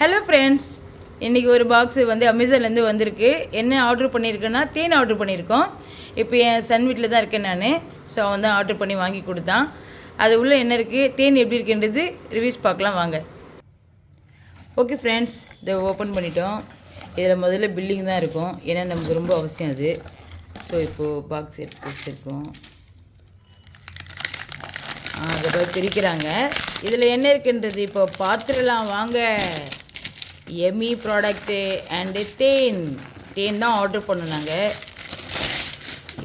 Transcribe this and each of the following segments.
Hello friends இன்றைக்கி ஒரு box வந்து அமேசான்லேருந்து வந்திருக்கு. என்ன ஆர்டர் பண்ணியிருக்கேன்னா தேன் ஆர்டர் பண்ணியிருக்கோம் இப்போ என் சன் வீட்டில் தான் இருக்கேன் நான். ஸோ அவன் தான் ஆர்டர் பண்ணி வாங்கி கொடுத்தான். அது உள்ளே என்ன இருக்குது தேன் எப்படி இருக்குன்றது ரிவ்யூஸ் பார்க்கலாம் வாங்க. ஓகே ஃப்ரெண்ட்ஸ் இதை ஓப்பன் பண்ணிட்டோம். இதில் முதல்ல பில்லிங் தான் இருக்கும். ஏன்னா நமக்கு ரொம்ப அவசியம் அது. ஸோ இப்போது பாக்ஸ் எடுத்து வச்சுருக்கோம். அதை போய் பிரிக்கிறாங்க. இதில் என்ன இருக்குன்றது? இப்போ பார்த்துடலாம் வாங்க. எமி ப்ராடக்ட்டு அண்டு தேன். தேன் தான் ஆர்டர் பண்ணோம் நாங்கள்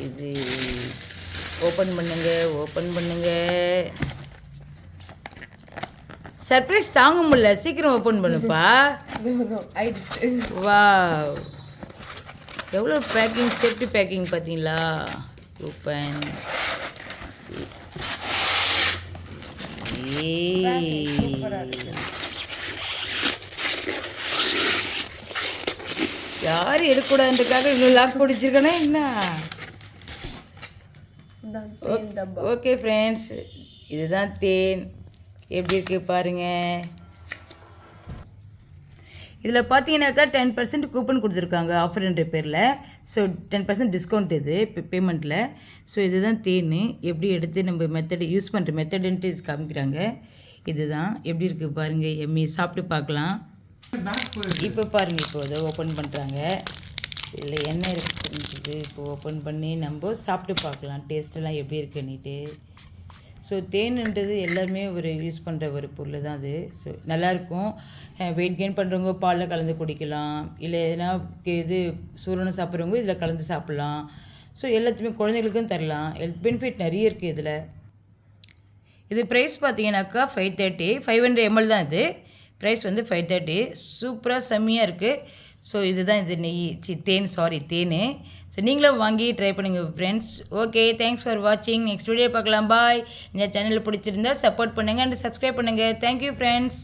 இது ஓப்பன் பண்ணுங்க ஓப்பன் பண்ணுங்க. சர்ப்ரைஸ் தாங்க முடியல. சீக்கிரம் ஓப்பன் பண்ணுப்பா. வா எவ்வளோ பேக்கிங் சேஃப்டி பேக்கிங் பார்த்தீங்களா? ஓப்பன் யாரும் எடுக்கக்கூடாதுன்றதுக்காக இவ்வளோ லாக் பிடிச்சிருக்கனா என்ன? ஓகே ஃப்ரெண்ட்ஸ் இதுதான் தேன். எப்படி இருக்கு பாருங்க. இதில் பார்த்தீங்கன்னாக்கா டென் பர்சன்ட் கூப்பன் கொடுத்துருக்காங்க ஆஃபர்ன்ற பேரில். ஸோ டென் பர்சன்ட் டிஸ்கவுண்ட் இது பேமெண்ட்டில் ஸோ இதுதான் தேன். எப்படி எடுத்து நம்ம மெத்தடு யூஸ் பண்ணுற மெத்தடுன்ட்டு இது காமிக்கிறாங்க. இதுதான். எப்படி இருக்குது பாருங்கள் எம்மி சாப்பிட்டு பார்க்கலாம். இப்போ பாருங்கள் இப்போ அதை ஓப்பன் பண்ணுறாங்க இதில் என்ன இருக்குன்றது இப்போ ஓப்பன் பண்ணி நம்ம சாப்பிட்டு பார்க்கலாம். டேஸ்ட்டெல்லாம் எப்படி இருக்குன்னுட்டு. ஸோ தேன்ன்றது எல்லாமே ஒரு யூஸ் பண்ணுற ஒரு பொருள் தான் அது. ஸோ நல்லாயிருக்கும் வெயிட் கெயின் பண்ணுறவங்க பாலில் கலந்து குடிக்கலாம். இல்லை எதனா இது சூரணம் சாப்பிட்றவங்க இதில் கலந்து சாப்பிட்லாம். ஸோ எல்லாத்தையுமே குழந்தைகளுக்கும் தரலாம். ஹெல்த் பெனிஃபிட் நிறைய இருக்குது இதில். இது ப்ரைஸ் பார்த்தீங்கன்னாக்கா five thirty five hundred ML தான் இது. ப்ரைஸ் வந்து ஃபைவ் தேர்ட்டி சூப்பராக செம்மையாக இருக்குது ஸோ இதுதான் இது நெய் சி தேன் சாரி தேன். ஸோ நீங்களும் வாங்கி ட்ரை பண்ணுங்க ஃப்ரெண்ட்ஸ் ஓகே தேங்க்ஸ் ஃபார் வாட்சிங் நெக்ஸ்ட் வீடியோ பார்க்கலாம். பாய் இந்த சேனல் பிடிச்சிருந்தா சப்போர்ட் பண்ணுங்கள் அண்ட் சப்ஸ்கிரைப் பண்ணுங்கள் தேங்க்யூ ஃப்ரெண்ட்ஸ்